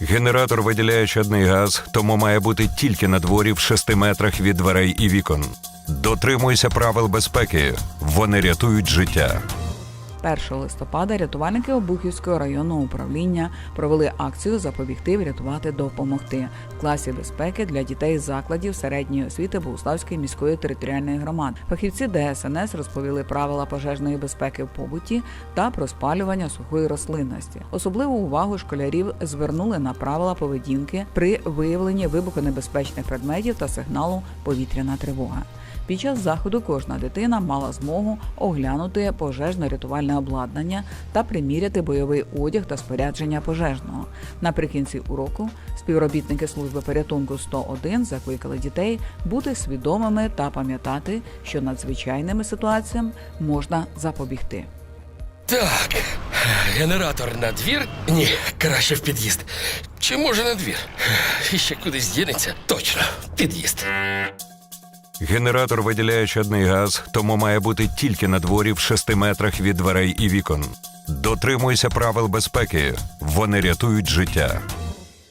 Генератор виділяє чадний газ, тому має бути тільки на дворі в 6 метрах від дверей і вікон. Дотримуйся правил безпеки. Вони рятують життя. 1 листопада рятувальники Обухівського районного управління провели акцію Запобігти, врятувати, допомогти в класі безпеки для дітей закладів середньої освіти Богуславської міської територіальної громади. Фахівці ДСНС розповіли правила пожежної безпеки в побуті та про спалювання сухої рослинності. Особливу увагу школярів звернули на правила поведінки при виявленні вибухонебезпечних предметів та сигналу повітряна тривога. Під час заходу кожна дитина мала змогу оглянути пожежно-рятувальне обладнання та приміряти бойовий одяг та спорядження пожежного. Наприкінці уроку співробітники служби порятунку 101 закликали дітей бути свідомими та пам'ятати, що надзвичайними ситуаціям можна запобігти. Так, генератор на двір? Ні, краще в під'їзд. Чи може на двір? І ще кудись дінеться? Точно, під'їзд. Генератор виділяє чадний газ, тому має бути тільки на дворі в 6 метрах від дверей і вікон. Дотримуйся правил безпеки. Вони рятують життя.